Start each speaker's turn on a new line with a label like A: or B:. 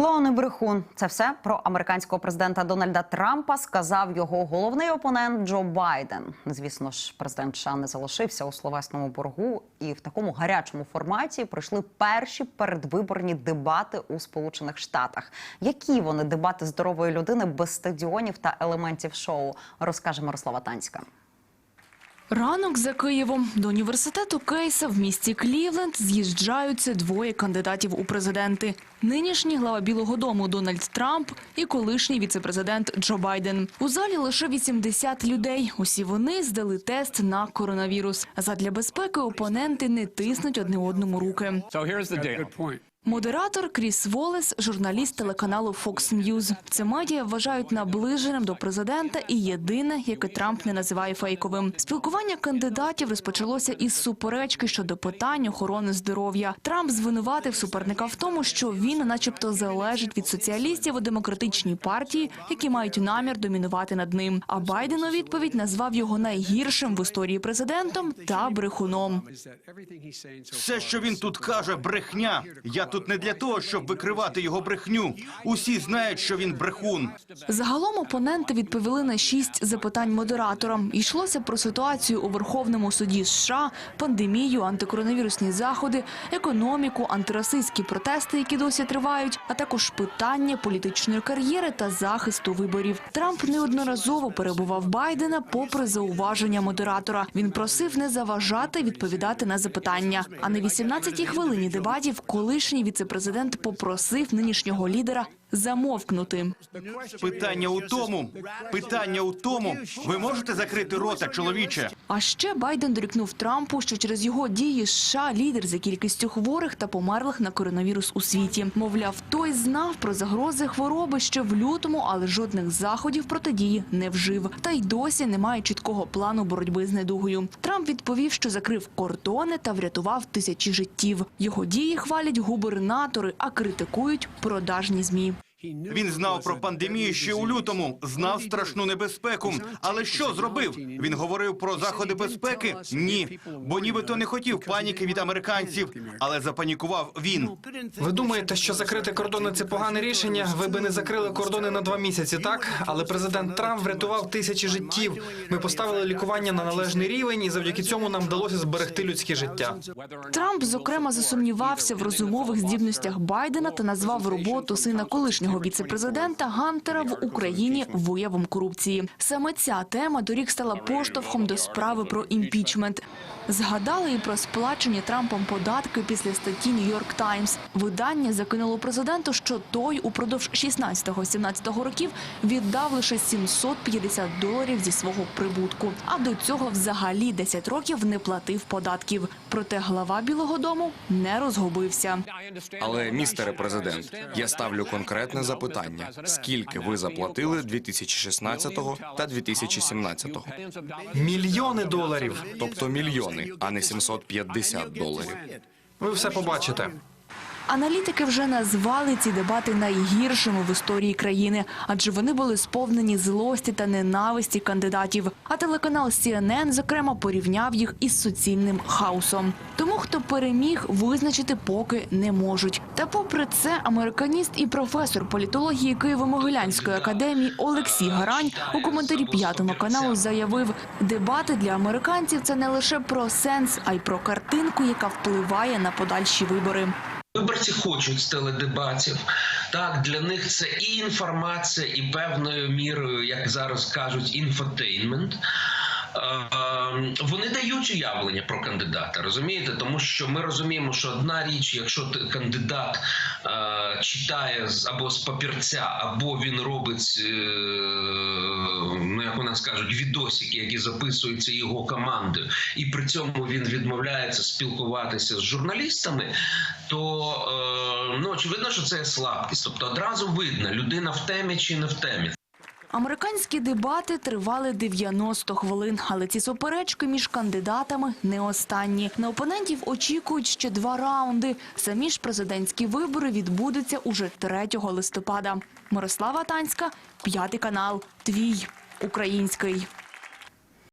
A: Клоун і брехун це все про американського президента Дональда Трампа. Сказав його головний опонент Джо Байден. Звісно ж, президент США не залишився у словесному боргу, і в такому гарячому форматі пройшли перші передвиборні дебати у Сполучених Штатах. Які вони дебати здорової людини без стадіонів та елементів шоу, розкаже Мирослава Танська.
B: Ранок за Києвом до університету Кейса в місті Клівленд з'їжджаються двоє кандидатів у президенти: нинішній глава Білого Дому Дональд Трамп і колишній віцепрезидент Джо Байден. У залі лише 80 людей. Усі вони здали тест на коронавірус. Задля безпеки опоненти не тиснуть одне одному руки.
C: So here's the deal.
B: Модератор Кріс Волес, журналіст телеканалу Fox News. Це медіа вважають наближеним до президента і єдине, яке Трамп не називає фейковим. Спілкування кандидатів розпочалося із суперечки щодо питань охорони здоров'я. Трамп звинуватив суперника в тому, що він, начебто, залежить від соціалістів у демократичній партії, які мають намір домінувати над ним. А Байден у відповідь назвав його найгіршим в історії президентом та брехуном.
D: Все, що він тут каже, брехня. Я тут не для того, щоб викривати його брехню. Усі знають, що він брехун.
B: Загалом опоненти відповіли на шість запитань модератора. Йшлося про ситуацію у Верховному суді США, пандемію, антикоронавірусні заходи, економіку, антирасистські протести, які досі тривають, а також питання політичної кар'єри та захисту виборів. Трамп неодноразово перебував Байдена, попри зауваження модератора. Він просив не заважати відповідати на запитання. А на 18-й хвилині дебатів колишній віцепрезидент попросив нинішнього лідера замовкнути.
D: Питання у тому, питання у тому, ви можете закрити рота, чоловіче?
B: А ще Байден дорікнув Трампу, що через його дії США лідер за кількістю хворих та померлих на коронавірус у світі. Мовляв, той знав про загрози хвороби ще в лютому, але жодних заходів протидії не вжив. Та й досі немає чіткого плану боротьби з недугою. Трамп відповів, що закрив кордони та врятував тисячі життів. Його дії хвалять губернатори, а критикують продажні змі.
D: Він знав про пандемію ще у лютому, знав страшну небезпеку. Але що зробив? Він говорив про заходи безпеки? Ні, бо нібито не хотів паніки від американців, але запанікував він.
E: Ви думаєте, що закрити кордони це погане рішення? Ви би не закрили кордони на два місяці, так? Але президент Трамп врятував тисячі життів. Ми поставили лікування на належний рівень, і завдяки цьому нам вдалося зберегти людське життя.
B: Трамп, зокрема, засумнівався в розумових здібностях Байдена та назвав роботу сина колишнього віцепрезидента Гантера в Україні виявом корупції. Саме ця тема торік стала поштовхом до справи про імпічмент. Згадали і про сплачені Трампом податки після статті Нью-Йорк Таймс. Видання закинуло президенту, що той упродовж 16-17 років віддав лише 750 доларів зі свого прибутку. А до цього взагалі 10 років не платив податків. Проте глава Білого Дому не розгубився.
F: Але, містере президент, я ставлю конкретне запитання: скільки ви заплатили 2016 та 2017?
E: Мільйони доларів.
F: Тобто мільйони, а не 750 доларів.
E: Ви все побачите.
B: Аналітики вже назвали ці дебати найгіршими в історії країни, адже вони були сповнені злості та ненависті кандидатів. А телеканал CNN, зокрема, порівняв їх із суцільним хаосом. Тому хто переміг, визначити поки не можуть. Та попри це, американіст і професор політології Києво-Могилянської академії Олексій Гарань у коментарі п'ятому каналу заявив: дебати для американців це не лише про сенс, а й про картинку, яка впливає на подальші вибори.
G: Виборці хочуть з теледебатів. Так, для них це і інформація, і певною мірою, як зараз кажуть, інфотейнмент. Е, Вони дають уявлення про кандидата, розумієте? Тому що ми розуміємо, що одна річ, якщо кандидат е, читає або з папірця, або він робить, е, ну як у нас кажуть, відосики, які записуються його командою, і при цьому він відмовляється спілкуватися з журналістами, то е, ну очевидно, що це є слабкість. Тобто одразу видно, людина в темі чи не в темі.
B: Американські дебати тривали 90 хвилин, але ці суперечки між кандидатами не останні. На опонентів очікують ще два раунди. Самі ж президентські вибори відбудуться уже 3 листопада. Мирослава Танська, п'ятий канал, твій український.